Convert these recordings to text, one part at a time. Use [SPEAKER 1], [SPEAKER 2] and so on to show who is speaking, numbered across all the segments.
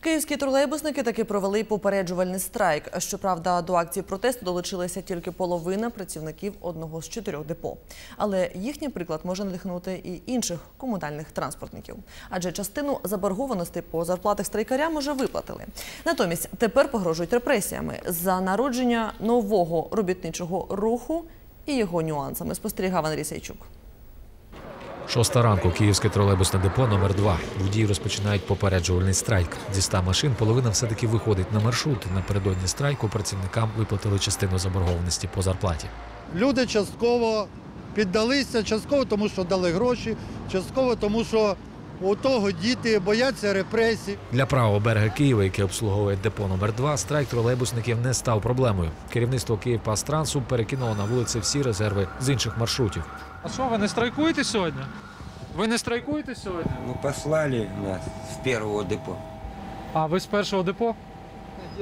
[SPEAKER 1] Київські тролейбусники таки провели попереджувальний страйк. Щоправда, до акції протесту долучилася тільки половина працівників одного з чотирьох депо. Але їхній приклад може надихнути і інших комунальних транспортників. Адже частину заборгованості по зарплатах страйкарям уже виплатили. Натомість тепер погрожують репресіями за народження нового робітничого руху і його нюансами. Спостерігав Андрій Сайчук.
[SPEAKER 2] Шоста ранку київське тролейбусне депо номер 2 Водії розпочинають попереджувальний страйк. Зі ста машин половина все-таки виходить на маршрут. Напередодні страйку працівникам виплатили частину заборгованості по зарплаті.
[SPEAKER 3] Люди частково піддалися, частково тому, що дали гроші, частково тому, що у того діти бояться репресій.
[SPEAKER 2] Для правого берега Києва, яке обслуговує депо номер 2 страйк тролейбусників не став проблемою. Керівництво Київпастрансу перекинуло на вулиці всі резерви з інших маршрутів.
[SPEAKER 4] А що, ви не страйкуєте сьогодні? Ви не страйкуєте сьогодні?
[SPEAKER 5] Ну, послали нас з первого депо.
[SPEAKER 4] А ви з першого депо?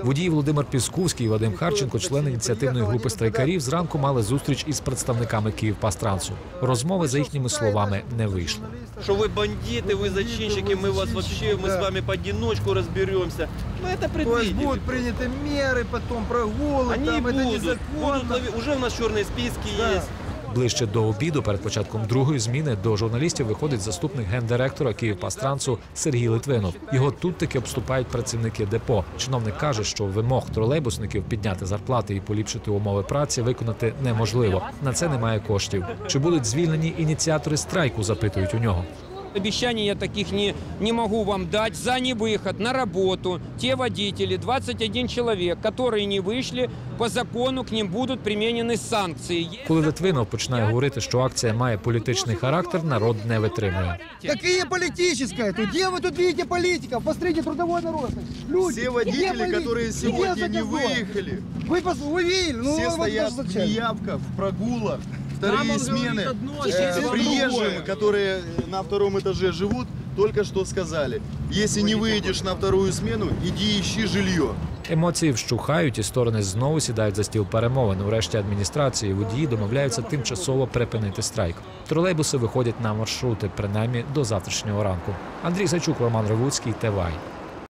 [SPEAKER 2] Водії Володимир Пісковський і Вадим Харченко, члени ініціативної групи страйкарів, зранку мали зустріч із представниками Київпастрансу. Розмови за їхніми словами не вийшло.
[SPEAKER 6] что вы бандиты, вы зачинщики, мы вас вообще, мы с вами поодиночку разберемся. Ну это
[SPEAKER 7] То есть
[SPEAKER 6] предвидели.
[SPEAKER 7] будут приняты меры, потом прогулы,
[SPEAKER 6] Они
[SPEAKER 7] там, это
[SPEAKER 6] будут,
[SPEAKER 7] незаконно.
[SPEAKER 6] будут лови- уже у нас черные списки
[SPEAKER 7] Да.
[SPEAKER 2] Ближче до обіду, перед початком другої зміни, до журналістів виходить заступник гендиректора Київпастрансу Сергій Литвинов. Його тут таки обступають працівники депо. Чиновник каже, що вимог тролейбусників підняти зарплати і поліпшити умови праці виконати неможливо. На це немає коштів. Чи будуть звільнені ініціатори страйку? Запитують у нього.
[SPEAKER 8] Обещаний я таких не, не могу вам дать. За невыход на работу те водители, 21 человек, которые не вышли, по закону к ним будут применены санкции.
[SPEAKER 2] Коли Литвинов починає говорити, що акція має політичний характер, народ не витримує.
[SPEAKER 7] Какие политическое? Тут где вы тут видите политиков? Посмотрите трудовой народ. Люди,
[SPEAKER 9] Все водители,
[SPEAKER 7] где политика?
[SPEAKER 9] которые
[SPEAKER 7] Где
[SPEAKER 9] сегодня не
[SPEAKER 7] заказной?
[SPEAKER 9] выехали,
[SPEAKER 7] Вы, пос... вы видели? Ну,
[SPEAKER 9] все
[SPEAKER 7] вот
[SPEAKER 9] стоят
[SPEAKER 7] зачем?
[SPEAKER 9] в неявках, в прогулах.
[SPEAKER 7] Нам
[SPEAKER 9] Вторые
[SPEAKER 7] он
[SPEAKER 9] смены
[SPEAKER 7] говорит одно,
[SPEAKER 9] э,
[SPEAKER 7] сейчас вам
[SPEAKER 9] приезжим,
[SPEAKER 7] другое.
[SPEAKER 9] которые на втором этаже живут, только что сказали, если не выйдешь на вторую смену, иди ищи жилье.
[SPEAKER 2] Емоції вщухають, і сторони знову сідають за стіл перемовин. Урешті адміністрації і водії домовляються тимчасово припинити страйк. Тролейбуси виходять на маршрути, принаймні до завтрашнього ранку. Андрій Сачук, Роман Ревуцький, ТВАЙ.